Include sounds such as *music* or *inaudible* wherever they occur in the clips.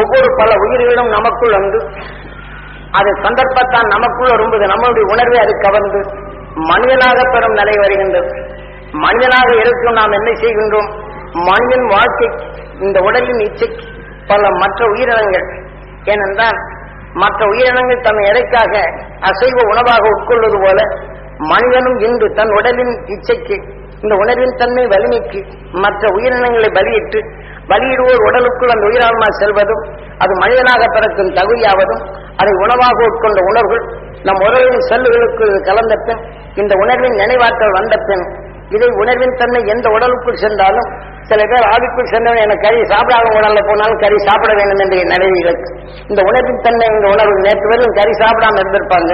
ஒவ்வொரு பல உயிர்களும் நமக்குள் வந்து அது சந்தர்ப்பத்தான் நமக்குள் வரும்போது நம்மளுடைய உணர்வை அது கவர்ந்து மனிதனாக பெறும் நிலை வருகின்றது. மனிதனாக இருக்கும் நாம் என்ன செய்கின்றோம்? மனிதன் வாழ்க்கை இந்த உடலின் இச்சை பல மற்ற உயிரினங்கள். ஏனென்றால் மற்ற உயிரினங்கள் தன் எடைக்காக அசைவ உணவாக உட்கொள்வது போல மனிதனும் இன்று தன் உடலின் இச்சைக்கு இந்த உணர்வின் தன்மை வலிமைக்கு மற்ற உயிரினங்களை பலியிட்டு வலியிடுவோர் உடலுக்குள் அந்த உயிரான்மா செல்வதும் அது மனிதனாக பிறக்கும் தகுதியாவதும் அதை உணவாக உட்கொண்ட உணர்வுகள் நம் உடலின் செல்லுகளுக்கு கலந்த பின் இந்த உணர்வின் நினைவாற்றல் வந்த பின் இதை உணர்வின் தன்மை எந்த உடலுக்குள் சென்றாலும் சில பேர் ஆவிக்குள் சென்றவன் எனக்கு கறி சாப்பிடாத உடல்ல போனாலும் கறி சாப்பிட வேண்டும் என்ற நினைவு இந்த உணர்வின் தன்மை இந்த உணர்வு நேற்று வரையும் கறி சாப்பிடாம இருந்திருப்பாங்க.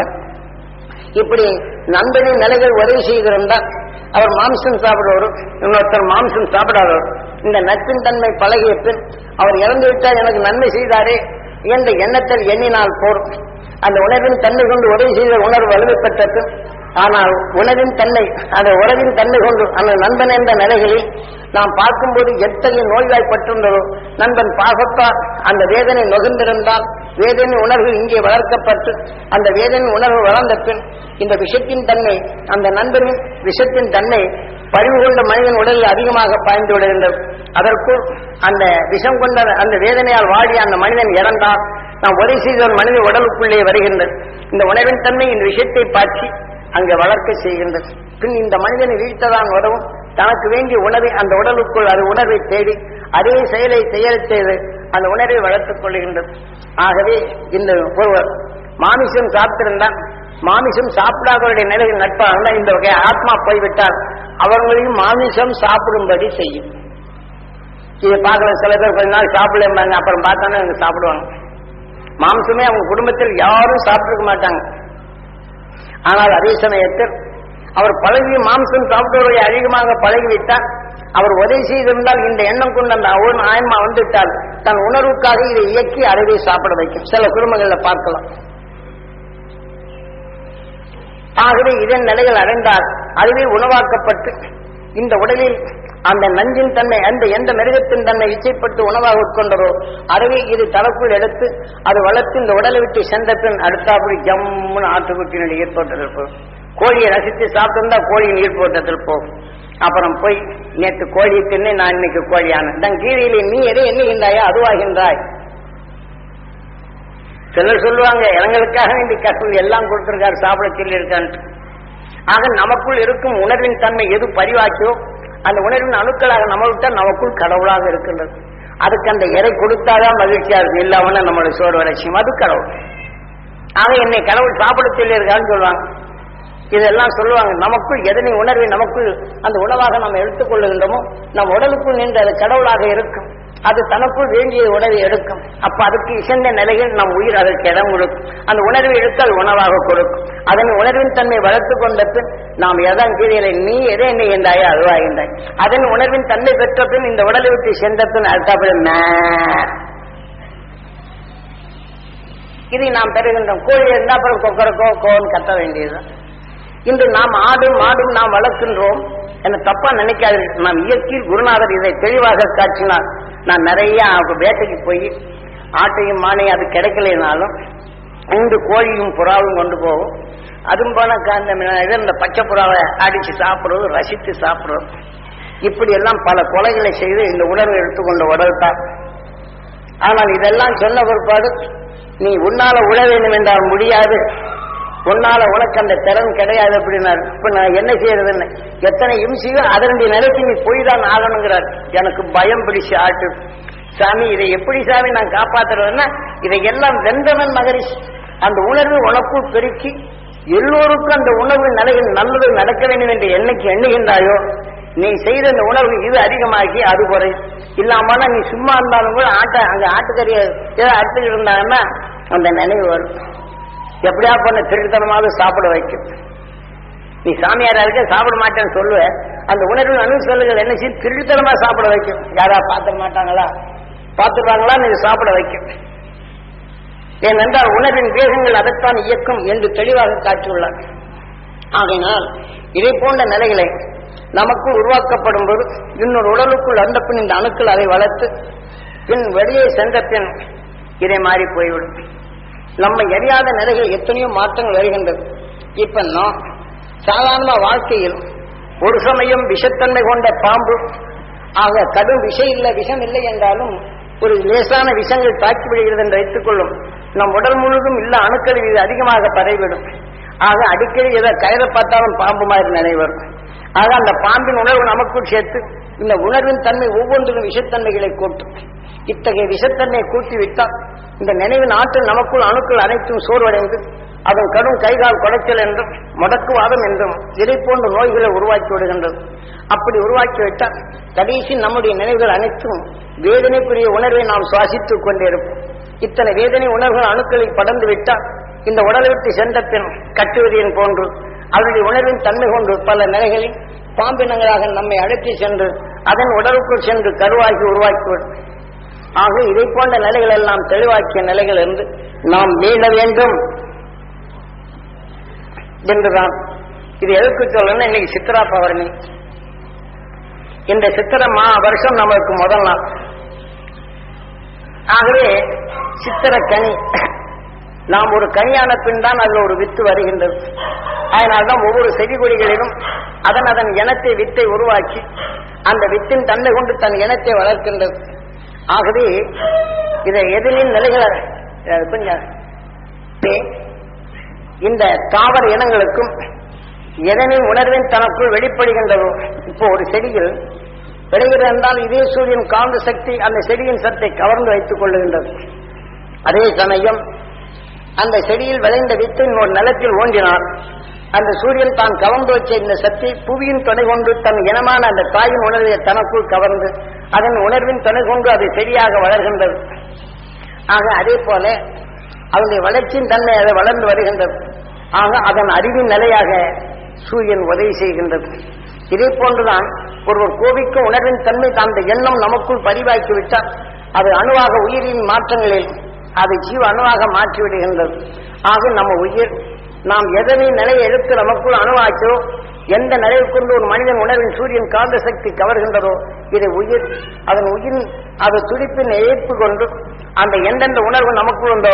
இப்படி நண்பனின் நிலைகள் உதவி செய்திருந்தால் அவர் மாம்சம் சாப்பிடுவார் இன்னொருத்தர் மாம்சம் சாப்பிடாதவர். இந்த நட்பின் தன்மை பழகிய பின் அவர் இறந்து விட்டால் எனக்கு நன்மை செய்தாரே என்ற எண்ணத்தில் எண்ணினால் போர். அந்த உணர்வின் தன்மை கொண்டு உதவி செய்த உணர்வு வலுவை பெற்றது. ஆனால் உணவின் தன்மை அந்த உறவின் தன்மை கொண்டு அந்த நண்பன் என்ற நிலைகளில் நாம் பார்க்கும்போது எத்தகைய நோய்வாய்ப்பட்டிருந்ததோ நண்பன் பாகத்தால் அந்த வேதனை நுகர்ந்திருந்தால் வேதனை உணர்வு இங்கே வளர்க்கப்பட்டு அந்த வேதனை உணர்வு வளர்ந்த பின் இந்த விஷத்தின் தன்மை அந்த நண்பனின் விஷத்தின் தன்மை பழிவு கொண்ட மனிதன் உடலில் அதிகமாக பாய்ந்து விடுகின்றது. அதற்குள் அந்த விஷம் கொண்ட அந்த வேதனையால் வாடி அந்த மனிதன் இறந்தால் நாம் உதவி செய்த ஒரு மனித உடலுக்குள்ளே வருகின்றது. இந்த உணவின் தன்மை இந்த விஷயத்தை பாய்ச்சி அங்கே வளர்க்க செய்கின்றது. பின் இந்த மனிதனை வீழ்த்ததான் உதவும். தனக்கு வேண்டிய உணவை அந்த உடலுக்குள் அது உணர்வை தேடி அதே செயலை செயல் செய்து அந்த உணர்வை வளர்த்துக் கொள்கின்றது ஆகவே இந்த ஒருவர் மாமிசம் சாப்பிட்டிருந்தான் மாமிசம் சாப்பிடாதவருடைய நிலையில் நட்பாக இந்த வகை ஆத்மா போய்விட்டால் அவர்களையும் மாமிசம் சாப்பிடும்படி செய்யும். இதை பார்க்கல சில பேர் கொஞ்ச நாள் சாப்பிடலாங்க அப்புறம் பார்த்தானே அவங்க சாப்பிடுவாங்க. மாம்சமே அவங்க குடும்பத்தில் யாரும் சாப்பிட்டுருக்க மாட்டாங்க. ஆனால் அதே சமயத்தில் அவர் பழகி மாம்சம் சாப்பிட்டவர்களை அதிகமாக பழகிவிட்டால் அவர் உதவி செய்திருந்தால் இந்த எண்ணம் கொண்டு அந்த அவன் ஆன்மா வந்துவிட்டால் தன் உணர்வுக்காக இதை இயக்கி அறவே சாப்பிட வைக்கும். சில குடும்பங்களில் பார்க்கலாம். ஆகவே இதன் நிலையில் அடைந்தால் அதுவே உணவாக்கப்பட்டு இந்த உடலில் அந்த நஞ்சின் தன்மை அந்த எந்த மிருகத்தின் தன்மை இச்சைப்பட்டு உணவாக உட்கொண்டதோ அதுவே இது தலைக்குள் எடுத்து அது வளர்த்து இந்த உடலை விட்டு சென்ற பின் அடுத்தாப்படி ஜம்முன்னு ஆட்டுக்குட்டியினுடைய ஈர்ப்போட்டத்தில் போகும். கோழியை ரசித்து சாப்பிட்டிருந்தா கோழியின் ஈர்ப்போட்டத்தில் போகும். அப்புறம் போய் நேற்று கோழியை தின்னு நான் இன்னைக்கு கோழியான தன் கீழிலே நீ எதை எண்ணுகின்றாயோ அதுவாகின்றாய் சிலர் சொல்லுவாங்க இளங்களுக்காக வேண்டி கசல் எல்லாம் கொடுத்திருக்காரு சாப்பிட சொல்லி இருக்கான்ட்டு. ஆக நமக்குள் இருக்கும் உணர்வின் தன்மை எது பதிவாக்கியோ அந்த உணர்வின் அணுக்களாக நம்மளுக்கு நமக்குள் கடவுளாக இருக்கின்றது. அதுக்கு அந்த இறை கொடுத்தாதான் மகிழ்ச்சியா இருக்கும் இல்லாமன்னா நம்மளுடைய சோறு வளர்ச்சியும் அது கடவுள். ஆக என்னை கடவுள் சாப்பிட சொல்லியிருக்காருன்னு சொல்லுவாங்க. இதெல்லாம் சொல்லுவாங்க. நமக்குள் எதனை உணர்வை நமக்குள் அந்த உணவாக நாம் எடுத்துக்கொள்ளுகின்றோமோ நம் உடலுக்குள் நின்று அது கடவுளாக இருக்கும். அது தனக்குள் வேண்டிய உணவை எடுக்கும். அப்ப அதுக்கு இசைந்த நிலையில் நம் உயிர் அதற்கு இடம் கொடுக்கும். அந்த உணர்வை எடுத்து அது உணவாக கொடுக்கும். அதன் உணர்வின் தன்மை வளர்த்து கொண்ட பின் நாம் எதான் கீழே நீ எதை எண்ணுகின்றாயோ அதுவாகின்றாய் அதன் உணர்வின் தன்மை பெற்ற பின் இந்த உடலை விட்டு சென்ற பின் இதை நாம் பெறுகின்றோம். கோழி இருந்தா அப்புறம் கொக்கரக்கோ கோன்னு கத்த வேண்டியதுதான். இன்று நாம் ஆடும் மாடும் நாம் வளர்க்கின்றோம் என்ன தப்பா நினைக்காது நாம் இயற்கையில் குருநாதர் இதை தெளிவாக காட்டினார். நான் நிறைய வேட்டைக்கு போய் ஆட்டையும் மானையும் அது கிடைக்கலைனாலும் இன்று கோழியும் புறாவும் கொண்டு போகும் அதுவும் போன இந்த பச்சை புறாவை அடிச்சு சாப்பிடுறது ரசித்து சாப்பிடுறது. இப்படி எல்லாம் பல கொலைகளை செய்து இந்த உணர்வை எடுத்துக்கொண்ட உடல் தான். ஆனால் இதெல்லாம் சொன்ன பிற்பாடு நீ உன்னால உழ வேண்டும் என்றால் முடியாது. உன்னால உனக்கு அந்த திறன் கிடையாது அப்படின்னாரு. இப்ப நான் என்ன செய்யறதுன்னு? எத்தனை இம்சையோ அதனுடைய நிலைக்கு நீ போய் தான் ஆகணுங்கிறார். எனக்கு பயம் பிடிச்சு ஆட்டு. சாமி இதை எப்படி சாமி நான் காப்பாத்துறதுன்னா இதை எல்லாம் வெந்தவன் மகரிஷி அந்த உணர்வு உனக்கும் பெருக்கி எல்லோருக்கும் அந்த உணவு நிலையில் நல்லது நடக்க வேண்டும் என்று என்னைக்கு எண்ணுகின்றாயோ நீ செய்த அந்த உணவு இது அதிகமாகி அது குறை. இல்லாம நீ சும்மா இருந்தாலும் கூட ஆட்டை அங்க ஆட்டுக்கறியை ஏதோ அறுத்துக்கிட்டு இருந்தாங்கன்னா அந்த நினைவு வரும். எப்படியா பண்ண திருத்தனமாக சாப்பிட வைக்கும் நீ சாமியாரா இருக்க சாப்பிட மாட்டேன்னு சொல்லுவ. அந்த உணர்வு அணு சொல்லுங்கள் என்ன செய்யும்? திருத்தனமா சாப்பிட வைக்கும் யாரா பார்த்துக்க மாட்டாங்களா? பார்த்துருவாங்களா நீ சாப்பிட வைக்கும் ஏனென்றால் உணர்வின் வேகங்கள் அதைத்தான் இயக்கும் என்று தெளிவாக காட்டியுள்ளார். ஆகையினால் இதை போன்ற நிலைகளை நமக்குள் உருவாக்கப்படும் போது இன்னொரு உடலுக்குள் அந்த பின் இந்த அணுக்கள் அதை வளர்த்து பின் வெளியே சென்ற பின் இதை மாறி போய்விடும். நம்ம எரியாத நிலைகள் எத்தனையோ மாற்றங்கள் வருகின்றது. இப்ப நான் சாதாரண வாழ்க்கையில் ஒரு சமயம் விஷத்தன்மை கொண்ட பாம்பு ஆக கடும் விஷம் இல்லை விஷம் இல்லை என்றாலும் ஒரு லேசான விஷங்கள் தாக்கி விடுகிறது என்று வைத்துக்கொள்ளும். நம் உடல் முழுவதும் இல்ல அணுக்கள் இது அதிகமாக பரவிவிடும். ஆக அடிக்கடி எதை கயிறை பார்த்தாலும் பாம்பு மாதிரி நினைவரும். ஆக அந்த பாம்பின் உணர்வு நமக்குள் சேர்த்து இந்த உணர்வின் தன்மை ஒவ்வொன்றிலும் விஷத்தன்மைகளை கூட்டும். இத்தகைய விஷத்தன்மையை கூட்டிவிட்டால் இந்த நினைவின் ஆற்றல் நமக்குள் அணுக்கள் அனைத்தும் சோர்வடைந்து அதன் கடும் கைகால் குடைச்சல் என்றும் முடக்குவாதம் என்றும் இதை போன்ற நோய்களை உருவாக்கி விடுகின்றது. அப்படி உருவாக்கிவிட்டால் கடைசி நம்முடைய நினைவுகள் அனைத்தும் வேதனைக்குரிய உணர்வை நாம் சுவாசித்துக் கொண்டிருப்போம் இத்தனை வேதனை உணர்வுகள் அணுக்களில் படர்ந்து விட்டால் இந்த உடலை விட்டு சென்ற பின் கட்டுவதியின் போன்று அவருடைய உணர்வின் தன்மை கொண்டு பல நிலைகளில் பாம்பினங்களாக நம்மை அழைத்து சென்று அதன் உடலுக்குள் சென்று கருவாகி உருவாக்கிவிடும் ஆக இதை போன்ற நிலைகள் எல்லாம் தெளிவாக்கிய நிலைகள் இருந்து நாம் மீள வேண்டும் என்றுதான். இது எதற்கு சொல்லணும் இன்னைக்கு சித்ரா பௌர்ணமி. இந்த சித்திர மா வருஷம் நமக்கு முதல் நாள். ஆகவே சித்திர கனி. நாம் ஒரு கனியான பின் தான் அதுல ஒரு வித்து வருகின்றது. அதனால்தான் ஒவ்வொரு செடி கொடிகளிலும் அதன் அதன் இனத்தை வித்தை உருவாக்கி அந்த வித்தின் தன்மை கொண்டு தன் இனத்தை வளர்க்கின்றது. ஆகவே இதை எதிரின் நிலைகள் கொஞ்சம் இந்த தாவர இனங்களுக்கும் எதனின் உணர்வின் தனக்குள் வெளிப்படுகின்றதோ இப்போ ஒரு செடியில் விளைகிறது என்றால் இதே சூரியன் காந்த சக்தி அந்த செடியின் சத்தை கவர்ந்து வைத்துக் கொள்ளுகின்றது. அதே சமயம் அந்த செடியில் விளைந்த வித்தின் ஒரு நிலத்தில் ஓன்றினார் அந்த சூரியன் தான் கவர்ந்து வச்ச இந்த சக்தி புவியின் துணை கொண்டு தன் இனமான அந்த தாயின் உணர்வை தனக்குள் கவர்ந்து அதன் உணர்வின் துணை கொண்டு அது சரியாக வளர்கின்றது. ஆக அதே போல அவனுடைய வளர்ச்சியின் தன்மை அதை வளர்ந்து வருகின்றது. ஆக அதன் அறிவின் நிலையாக சூரியன் உதவி செய்கின்றது. இதே போன்றுதான் ஒருவர் கோபிக்க உணர்வின் தன்மை அந்த எண்ணம் நமக்குள் பதிவாக்கி விட்டால் அது அணுவாக உயிரின் மாற்றங்களில் அதை ஜீவ அணுவாக மாற்றி விடுகின்றது. ஆக நம்ம உயிர் நாம் எதனை நிலையை எடுத்து நமக்குள் அணுவாச்சோ எந்த நிலையை கொண்டு ஒரு மனிதன் உணர்வின் சூரியன் காந்த சக்தி கவர்கின்றதோ இது உயிர் அதன் உயிர் அது துடிப்பின் எதிர்ப்பு கொண்டு அந்த எந்தெந்த உணர்வு நமக்கு உண்டோ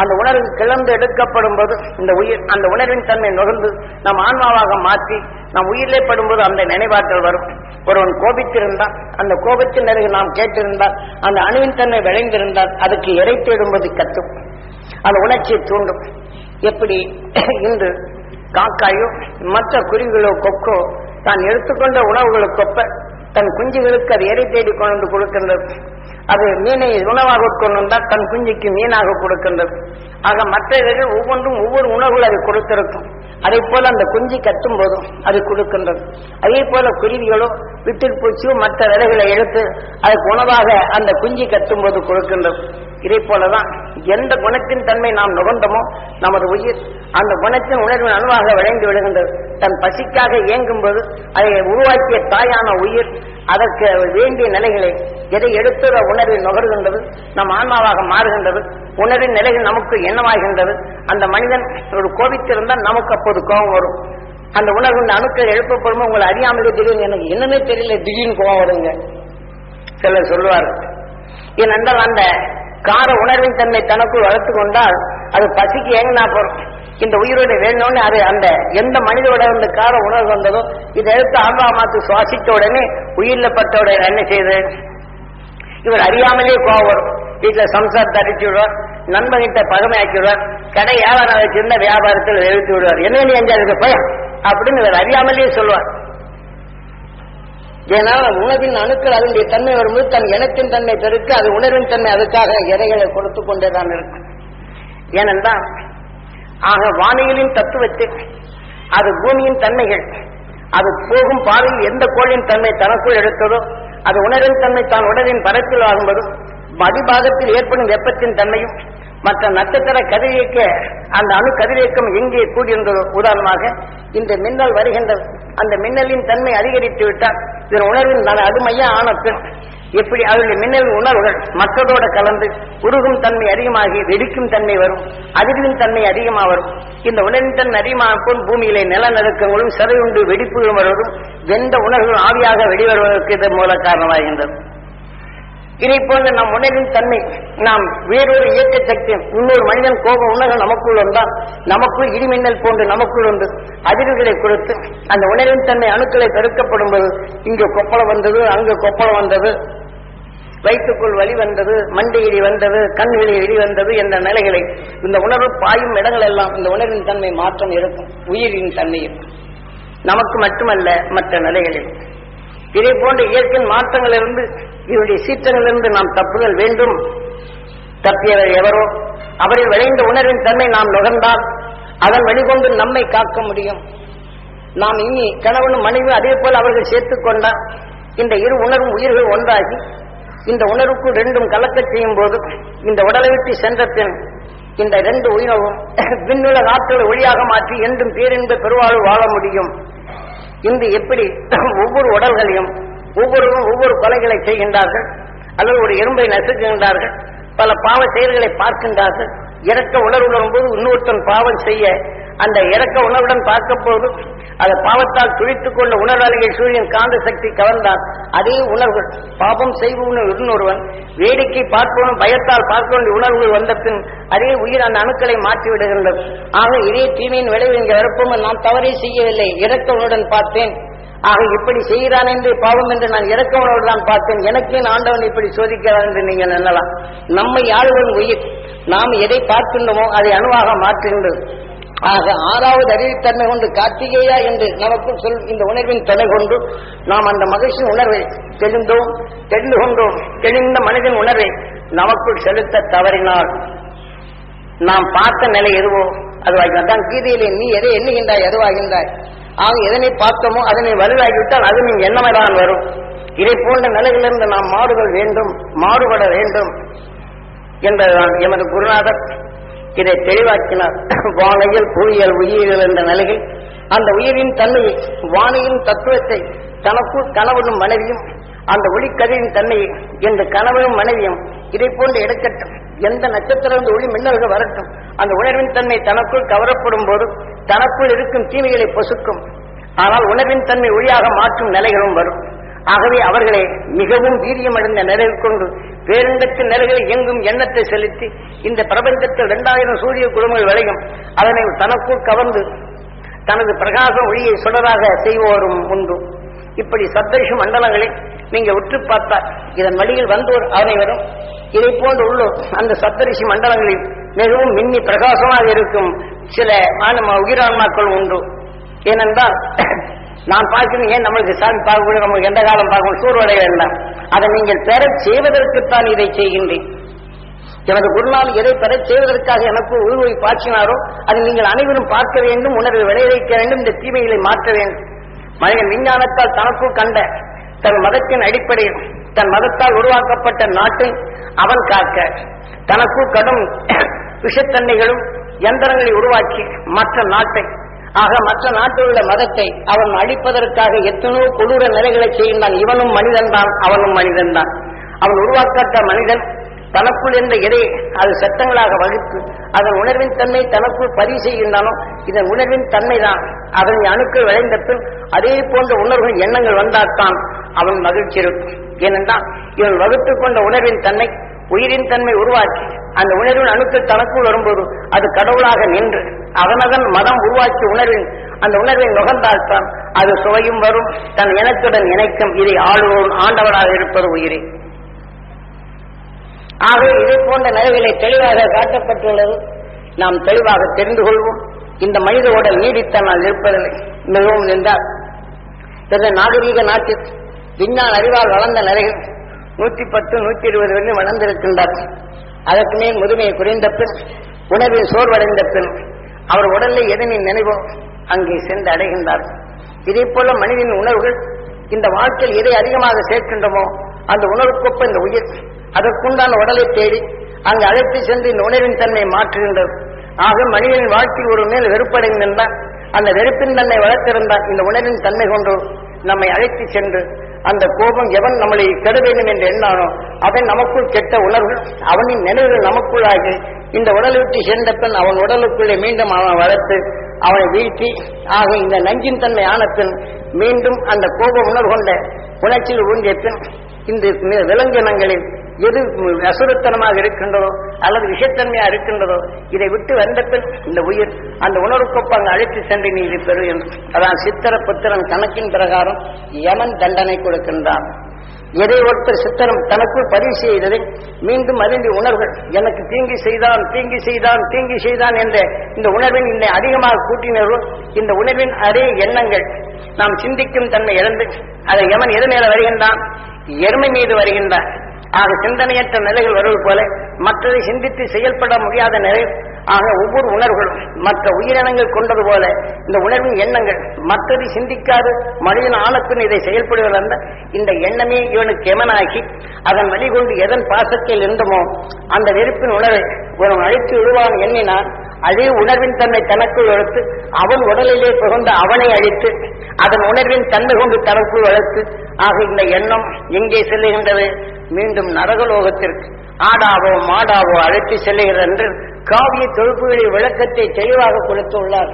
அந்த உணர்வு கிளந்து எடுக்கப்படும் போது இந்த உயிர் அந்த உணர்வின் தன்மை நுகர்ந்து நம் ஆன்மாவாக மாற்றி நம் உயிரிலே படும்போது அந்த நினைவாற்றல் வரும். ஒருவன் கோபித்திருந்தால் அந்த கோபத்தின் நிலையை நாம் கேட்டிருந்தால் அந்த அணுவின் தன்மை விளைந்திருந்தால் அதுக்கு இறை தேடும்போது கத்தும். அந்த உணர்ச்சியை தூண்டும். எப்படி இன்று காக்காயோ மற்ற குருவிகளோ கொக்கோ தான் எடுத்துக்கொண்ட உணவுகளுக்கு ஒப்ப தன் குஞ்சுகளுக்கு அது எரை தேடி கொண்டு வந்து கொடுக்கின்றது. அது மீனை உணவாக கொண்டு வந்தால் தன் குஞ்சுக்கு மீனாக கொடுக்கின்றது. ஆக மற்ற இவைகள் ஒவ்வொன்றும் ஒவ்வொரு உணவுகள் அது கொடுத்திருக்கும். அதே போல அந்த குஞ்சு கத்தும் போதும் அது கொடுக்கின்றது. அதே போல குருவிகளோ விட்டில் பூச்சியோ மற்ற விலைகளை எடுத்து அதுக்கு உணவாக அந்த குஞ்சு கத்தும் போது கொடுக்கின்றது. இதே போலதான் எந்த குணத்தின் தன்மை நாம் நுகர்ந்தோமோ நமது உயிர் அந்த குணத்தின் உணர்வின் அணுவாக விளைந்து விடுகின்றது. தன் பசிக்காக இயங்கும் போது அதை உருவாக்கிய தாயான உயிர் அதற்கு வேண்டிய நிலைகளை எதை எடுத்துற உணர்வை நுகர்கின்றது? நம் ஆன்மாவாக மாறுகின்றது. உணர்வின் நிலையில் நமக்கு என்னவாகின்றது? அந்த மனிதன் ஒரு கோபித்திருந்தால் நமக்கு அப்போது கோபம் வரும். அந்த உணர்வு இந்த அணுக்கள் எழுப்பப்படும் உங்களை அறியாமலே திடீர்னு எனக்கு என்னன்னே தெரியல திடீர்னு கோபம் வருங்க. சிலர் சொல்லுவார் ஏனென்றால் அந்த கார உணர்வின் தன்மை தனக்குள் வளர்த்து கொண்டால் அது பசிக்கு ஏங்கினா போறோம். இந்த உயிரோட வேணும்னு அது அந்த எந்த மனிதோட அந்த கார உணர்வு வந்ததோ இதை எடுத்து ஆம்பா மாத்து சுவாசித்த உடனே உயிரில பட்ட உடனே என்ன செய்யுது இவர் அறியாமலே கோவம் வரும். வீட்டுல சம்சாரத்தை அடிச்சு விடுவார். நண்பகிட்ட பகமையாக்கி விடுவார் கடை வியாபாரம் வச்சிருந்த வியாபாரத்தில் எழுத்து விடுவார். என்ன நீ அஞ்சாவது பையன் அப்படின்னு இவர் அறியாமலேயே சொல்லுவார். ஏனால் உணவின் அணுக்கள் அதனுடைய தன்மை வரும்போது தன் இனத்தின் தன்மை பெருக்க அது உணர்வின் தன்மை அதுக்காக இறைகளை கொடுத்து கொண்டேதான் இருக்கும் ஏனென்றால் ஆக வானியலின் தத்துவத்தை அது பூமியின் தன்மைகள் அது போகும் பாதையில் எந்த கோளின் தன்மை தனக்குள் எடுத்ததோ அது உணரின் தன்மை தான் உடலின் பரப்பில் ஆகும்போதும் மதிபாகத்தில் ஏற்படும் வெப்பத்தின் தன்மையும் மற்ற நட்சத்திர கதிரியக்க அந்த அணு கதிரியக்கம் எங்கே கூடியிருந்ததோ உதாரணமாக இந்த மின்னல் வருகின்ற அந்த மின்னலின் தன்மை அதிகரித்து விட்டால் இதன் உணர்வின் நான் அருமையா ஆன பின் எப்படி அவருடைய மின்னல் உணர்வுகள் மற்றதோட கலந்து உருகும் தன்மை அதிகமாகி வெடிக்கும் தன்மை வரும் அதிர்வின் தன்மை அதிகமாக வரும். இந்த உணர்வின் தன்மை அதிகமாக போல் பூமியிலே நிலநடுக்கங்களும் சிறையுண்டு வெடிப்புகளும் வருவதும் வெந்த உணர்வுகள் ஆவியாக வெளிவருவதற்கு இது மூல காரணமாகின்றது. இதை போன்ற நம் உணர்வின் தன்மை நாம் வேறொரு இயக்க சக்தி இன்னொரு மனிதன் கோப உணர்வு நமக்குள் வந்தால் நமக்குள் இடிமின்னல் போன்று நமக்குள் வந்து அதிர்வுகளை கொடுத்து அந்த உணர்வின் தன்மை அணுக்களை பெருக்கப்படும் போது இங்கு கொப்பளம் வந்தது அங்கு கொப்பளம் வந்தது வயிற்றுக்குள் வலி வந்தது மண்டை இடி வந்தது கண்களில் இடி வந்தது என்ற நிலைகளை இந்த உணர்வு பாயும் இடங்கள் எல்லாம் இந்த உணர்வின் தன்மை மாற்றம் இருக்கும் உயிரின் தன்மையில் நமக்கு மட்டுமல்ல மற்ற நிலைகளில். இதே போன்ற இயற்கையின் மாற்றங்களிலிருந்து இவருடைய சீற்றங்களிலிருந்து நாம் தப்புதல் வேண்டும். தப்பியவர் எவரோ அவரில் விளைந்த உணர்வின் தன்மை நாம் நுகர்ந்தால் அதன் வழிகொண்டு நம்மை காக்க முடியும். நாம் இனி கணவனும் மனைவி அதே போல் அவர்கள் சேர்த்துக் கொண்டால் இந்த இரு உணர்வும் உயிர்கள் ஒன்றாகி இந்த உணர்வுக்கு ரெண்டும் கலக்கச் செய்யும் போது இந்த உடலை விட்டு சென்ற பின் இந்த ரெண்டு உயிரவும் *coughs* விண்ணுல ஆற்றலை ஒளியாக மாற்றி என்றும் பேரின்ப பெருவாழ்வு வாழ முடியும். இன்று எப்படி *coughs* ஒவ்வொரு உடல்களையும் ஒவ்வொருவரும் ஒவ்வொரு கொலைகளை செய்கின்றார்கள் அல்லது ஒரு எறும்பை நசுக்குகின்றார்கள் பல பாவ செயல்களை பார்க்கின்றார்கள். இறக்க உணர்வு வரும்போது இன்னொருத்தன் பாவம் செய்ய அந்த இறக்க உணர்வுடன் பார்க்க போது அதை பாவத்தால் துழித்துக் கொண்ட உணர்வாளிகள் சூரியன் காந்த சக்தி கவர்ந்தார். அதே உணர்வு பாபம் செய்வோன்னு இன்னொருவன் வேடிக்கை பார்ப்பவனும் பயத்தால் பார்க்க வேண்டிய உணர்வுகள் வந்த பின் அதே உயிர் அந்த அணுக்களை மாற்றி விடுகின்றது. ஆக இதே தீமையின் விளைவு இங்கே வரப்போம் நான் தவறே செய்யவில்லை. இறக்க உணர்வுடன் பார்த்தேன் ஆக இப்படி செய்கிறான் என்று பாவம் என்று நான் இறக்க தான் பார்த்தேன். எனக்கே ஆண்டவன் இப்படி சோதிக்கிறான் என்று நீங்கள் எண்ணலாம். நம்மை ஆளுவன் உயிர் நாம் எதை பார்க்கின்றோமோ அதை அணுவாக மாற்றுகின்றது ஆக ஆறாவது அறிவுத்தன்மை கொண்டு கார்த்திகேயா என்று நமக்கு சொல் இந்த உணர்வின் துணை கொண்டு நாம் அந்த மகிழ்ச்சியின் உணர்வை தெரிந்தோம் தெரிந்து கொண்டோம். தெளிந்த மனிதன் உணர்வை நமக்குள் செலுத்த தவறினால் நாம் பார்த்த நிலை எதுவோ அதுவாகினார் தான் கீதையிலே நீ எதை எண்ணுகின்றாய் எதுவாகின்றாய்? ஆக எதனை பார்த்தோமோ அதனை வலுவாகிவிட்டால் அது நீங்க என்னமைதான் வரும். இதை போன்ற நிலையிலிருந்து நாம் மாறுதல் வேண்டும் மாறுபட வேண்டும் என்பதுதான் எமது குருநாதர் இதை தெளிவாக்கினார். *coughs* வானையில் புவியியல் உயிரியல் என்ற நிலையில் அந்த உயிரின் தன்மையை வானையின் தத்துவத்தை தனக்கு கணவனும் மனைவியும் அந்த ஒளிக்கதிரின் தன்மையை என்ற கணவனும் மனைவியும் இதை போன்ற எடுக்கட்டும். எந்த நட்சத்திரம் ஒளி மின்னல்கள் வரட்டும். அந்த உணர்வின் தன்மை தனக்குள் கவரப்படும் போது தனக்குள் இருக்கும் தீமைகளை பொசுக்கும். ஆனால் உணர்வின் தன்மை ஒளியாக மாற்றும் நிலைகளும் வரும். ஆகவே அவர்களை மிகவும் வீரியமடைந்த நிலையில் கொண்டு பேருந்தத்தின் நிலைகளில் எங்கும் எண்ணத்தை செலுத்தி இந்த பிரபஞ்சத்தில் இரண்டாயிரம் சூரிய குடும்பங்கள் விளையும். அதனை தனக்குள் கவர்ந்து தனது பிரகாச ஒளியை சுடராக செய்வோரும் உண்டு. இப்படி சப்தரிஷி மண்டலங்களை நீங்க உற்று பார்த்தால் இதன் வழியில் வந்தோர் அனைவரும் இதை போன்று உள்ளோர் அந்த சப்தரிஷி மண்டலங்களில் மிகவும் மின்னி பிரகாசமாக இருக்கும் சில ஆன்ம உயிரான்மாக்கள் உண்டு. ஏனென்றால் நான் பார்க்கணும் ஏன் நம்மளுக்கு சாமி பார்க்கக்கூடிய நமக்கு எந்த காலம் பார்க்கணும் சூழ்வடைய வேண்டாம் அதை நீங்கள் பெற செய்வதற்குத்தான் இதை செய்கின்றேன் எனது குருநாள் எதை பெறச் செய்வதற்காக எனக்கு உயிர்வை பாய்ச்சினாரோ அதை நீங்கள் அனைவரும் பார்க்க வேண்டும் உணர்வை விளைவிக்க வேண்டும் இந்த தீமைகளை மாற்ற வேண்டும். மனிதன் விஞ்ஞானத்தால் தனக்குள் கண்ட தன் மதத்தின் அடிப்படையில் தன் மதத்தால் உருவாக்கப்பட்ட நாட்டை அவன் காக்க தனக்கு கடும் விஷத்தன்மைகளும் யந்திரங்களை உருவாக்கி மற்ற நாட்டை ஆக மற்ற நாட்டில் உள்ள மதத்தை அவன் அழிப்பதற்காக எத்தனையோ கொடூர நிலைகளை செய்கின்றான் இவனும் மனிதன்தான் அவனும் மனிதன்தான். அவன் உருவாக்கப்பட்ட மனிதன் தனக்குள் இருந்த எதை அது சட்டங்களாக வகுத்து அதன் உணர்வின் தன்மை தனக்குள் பதிவு செய்கின்றானோ இதன் உணர்வின் தன்மைதான். அதன் அணுக்கள் விளைந்த பின் அதே போன்ற உணர்வுகள் எண்ணங்கள் வந்தால்தான் அவன் மகிழ்ச்சி இருக்கும். ஏனென்றால் இவன் வகுத்துக் கொண்ட உணர்வின் தன்மை உயிரின் தன்மை உருவாக்கி அந்த உணர்வின் அணுக்கள் தனக்குள் வரும்போது அது கடவுளாக நின்று அவனதன் மதம் உருவாக்கிய உணர்வின் அந்த உணர்வை நுகர்ந்தால்தான் அது சுவையும் வரும் தன் இனத்துடன் இணைக்கும் இதை ஆளுவோன் ஆண்டவராக இருப்பது உயிரே. ஆகவே இதை போன்ற நிலைகளை தெளிவாக காட்டப்பட்டுள்ளது. நாம் தெளிவாக தெரிந்து கொள்வோம். இந்த மனித உடல் நீடித்த நாள் இருப்பதில்லை மிகவும் நின்றார். இந்த நாகரீக நாட்டில் விஞ்ஞான அறிவால் வளர்ந்த நிலையில் நூற்றி பத்து நூற்றி இருபது வரையும் வளர்ந்திருக்கின்றார். அதற்கு மேல் முதுமையை குறைந்த பின் உணவில் சோர்வடைந்த பின் அவர் உடலில் எதனின் நினைவோ அங்கே சென்று அடைகின்றார். இதே போல மனிதனின் உணர்வுகள் இந்த வாழ்க்கையில் எதை அதிகமாக சேர்க்கின்றமோ அந்த உணவுக்கொப்ப இந்த உயிர். அதற்குண்டான உடலை தேடி அங்கு அழைத்து சென்று இந்த உணர்வின் தன்மையை மாற்றுகின்றது. ஆக மனிதனின் வாழ்க்கையில் ஒரு மேல் வெறுப்படைந்திருந்தால் அந்த வெறுப்பின் தன்மை வளர்த்திருந்தால் இந்த உணர்வின் தன்மை கொண்டு நம்மை அழைத்து சென்று அந்த கோபம் எவன் நம்மளை கெட வேண்டும் என்று எண்ணானோ அவன் நமக்குள் கெட்ட உணர்வு அவனின் நினைவுகள் நமக்குள்ளாகி இந்த உடலை விட்டு சேர்ந்த பின் அவன் உடலுக்குள்ளே மீண்டும் அவன் வளர்த்து அவனை வீழ்த்தி ஆக இந்த நஞ்சின் தன்மை ஆன பின் மீண்டும் அந்த கோப உணர்வு கொண்ட உணர்ச்சியில் ஊன்றிய பின் இந்த விலங்கினங்களில் எது அசுரத்தனமாக இருக்கின்றதோ அல்லது விஷத்தன்மையாக இருக்கின்றதோ இதை விட்டு வந்த பின் இந்த உயிர் அந்த உணர்வுக்கொப்பாங்க அழைத்து சென்று நீ இது பெறு என்று. அதான் சித்திர புத்திரன் கணக்கின் பிரகாரம் யமன் தண்டனை கொடுக்கின்றான். எதை ஒருத்தர் சித்தனம் தனக்குள் பதிவு செய்ததை மீண்டும் அறிந்து உணர்வுகள் எனக்கு தீங்கு செய்தான் தீங்கு செய்தான் தீங்கு செய்தான் என்ற இந்த உணர்வின் இன்னை அதிகமாக கூட்டினரோ இந்த உணர்வின் அதே எண்ணங்கள் நாம் சிந்திக்கும் தன்மை இழந்து அதை எவன் எது மேல வருகின்றான்? எருமை மீது வருகின்றான். ஆக சிந்தனையற்ற நிலைகள் வருவது போல மற்றதை சிந்தித்து செயல்பட முடியாத நிலை. ஆக ஒவ்வொரு உணர்வுகளும் மற்ற உயிரினங்கள் கொண்டது போல இந்த உணர்வின் எண்ணங்கள் மற்றதை சிந்திக்காது மனிதன் ஆழப்பின் இதை செயல்படுவதல்ல இந்த எண்ணமே இவனுக்கு எமனாகி அதன் வழிகொண்டு எதன் பாசத்தில் இருந்தமோ அந்த வெறுப்பின் உணர்வை இவன் அழைத்து விடுவான் எண்ணினான். அதே உணர்வின் தன்னை தனக்குள் எடுத்து அவன் உடலிலே புகுந்த அவனை அழித்து அதன் உணர்வின் தன்மை கொண்டு தனக்குள் வளர்த்து ஆக இந்த எண்ணம் எங்கே செல்லுகின்றது? மீண்டும் நரகலோகத்திற்கு. ஆடாவோ மாடாவோ அழைத்து செல்லுகிறது என்று காவிய தொழுப்புகளின் விளக்கத்தை தெளிவாக கொடுத்துள்ளார்.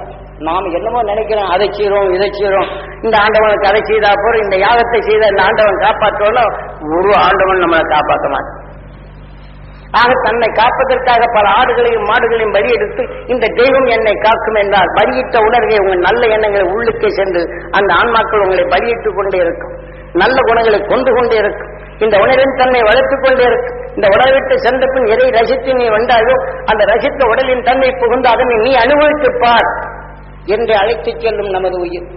நாம் என்னமோ நினைக்கிறோம் அதை செய்றோம் இதை செய்றோம் இந்த ஆண்டவனுக்கு அதை செய்தா போற இந்த யாகத்தை செய்த இந்த ஆண்டவன் காப்பாற்றுவோம்னா ஒரு ஆண்டவன் நம்மளை காப்பாற்ற மாட்டான். ஆக தன்னை காப்பதற்காக பல ஆடுகளையும் மாடுகளையும் பலியெடுத்து இந்த தெய்வம் என்னை காக்கும் என்றால் பலியிட்ட உணர்வை உங்கள் நல்ல எண்ணங்களை உள்ளுக்கே சென்று அந்த ஆன்மாக்கள் உங்களை பலியிட்டுக் கொண்டே இருக்கும். நல்ல குணங்களை கொண்டு கொண்டே இருக்கும். இந்த உணர்வின் தன்மை வளர்த்துக் கொண்டே இருக்கும். இந்த உடலை விட்டு சென்ற பின் எதை ரசித்து நீ வந்தாயோ அந்த ரசித்த உடலின் தன்மை புகுந்து அதனை நீ அனுபவித்துப்பார் என்று அழைத்துச் செல்லும் நமது உயிர்.